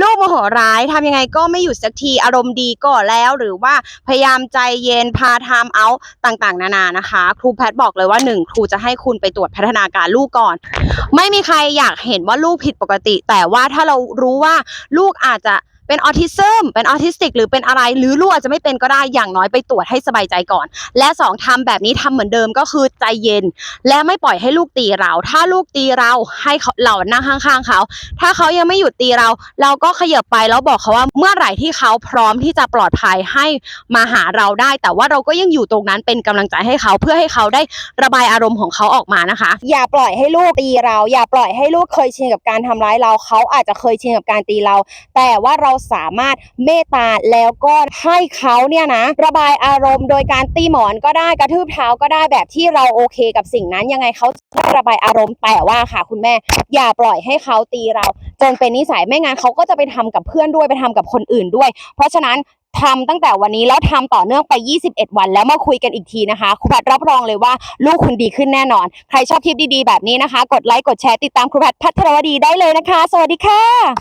ลูกโมโหร้ายทำยังไงก็ไม่หยุดสักทีอารมณ์ดีก็แล้ว หรือว่าพยายามใจเย็นพาทำเอาต่างๆ นานานะคะ ครูแพทย์บอกเลยว่าหนึ่งครูจะให้คุณไปตรวจพัฒนาการลูกก่อน ไม่มีใครอยากเห็นว่าลูกผิดปกติ แต่ว่าถ้าเรารู้ว่าลูกอาจจะ เป็นออทิซึมเป็นออทิสติก หรือเป็นอะไรหรือลูกอาจจะไม่เป็นก็ได้อย่างน้อยไปตรวจให้สบายใจก่อน และสองทำแบบนี้ทำเหมือนเดิมก็คือใจเย็น และไม่ปล่อยให้ลูกตีเรา ถ้าลูกตีเราให้เรานั่งข้างๆเขา ถ้าเขายังไม่หยุดตีเรา เราก็ขยับไปแล้วบอกเขาว่าเมื่อไหร่ที่เขาพร้อมที่จะปลอดภัยให้มาหาเราได้ แต่ว่าเราก็ยังอยู่ตรงนั้นเป็นกำลังใจให้เขาเพื่อให้เขาได้ระบายอารมณ์ของเขาออกมานะคะ อย่าปล่อยให้ลูกตีเรา อย่าปล่อยให้ลูกเคยชินกับการทำร้ายเราเขาอาจจะเคยชินกับการตีเรา แต่ว่าเราสามารถเมตตาแล้วก็ให้เขาเนี่ยนะระบายอารมณ์โดยการตีหมอนก็ได้กระทืบเท้าก็ได้แบบที่เราโอเคกับสิ่งนั้นยังไงเขาจะระบายอารมณ์แต่ว่าค่ะคุณแม่ อย่าปล่อยให้เขาตีเราจนเป็นนิสัยไม่งั้นเขาก็จะไปทำกับเพื่อนด้วยไปทำกับคนอื่นด้วย เพราะฉะนั้นทำตั้งแต่วันนี้แล้วทำต่อเนื่องไป 21 วัน แล้วมาคุยกันอีกทีนะคะครูแพทย์รับรองเลยว่าลูกคุณดีขึ้นแน่นอน ใครชอบคลิปดีๆ แบบนี้นะคะ กดไลค์ กดแชร์ติดตามครูแพทย์พัทรวดีได้เลยนะคะ สวัสดีค่ะ